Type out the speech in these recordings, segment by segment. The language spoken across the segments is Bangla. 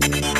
একদিন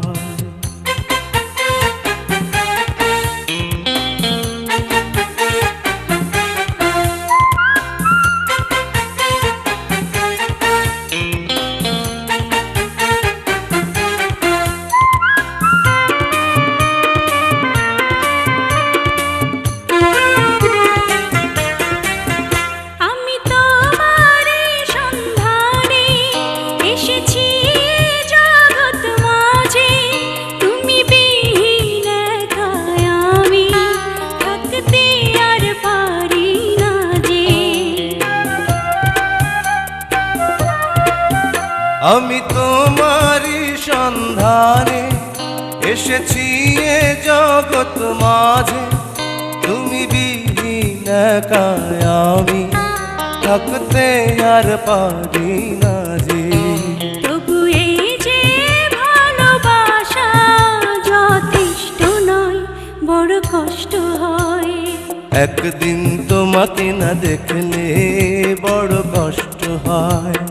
আমি তোমারই সন্ধানে এসেছি এ জগৎ মাঝে। তুমি বিহীন আমি থাকতে আর পারি না যে। তবু এই যে ভালোবাসা যথেষ্ট নয় বড় কষ্ট হয়। একদিন তোমাকে না দেখলে বড় কষ্ট হয়।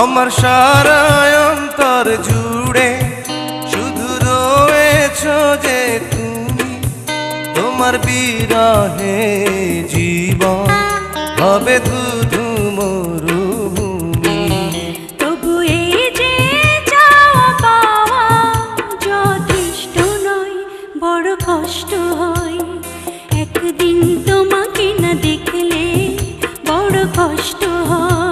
আমার সারা অন্তর জুড়ে শুধু রয়েছ যে তুমি তোমার বিরহে জীবন, হবে ধুধু কষ্ট হয়। একদিন তোমাকে না দেখলে বড় কষ্ট হয়।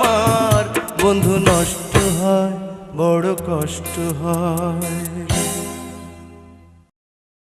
বন্ধু নষ্ট হয় বড় কষ্ট হয়।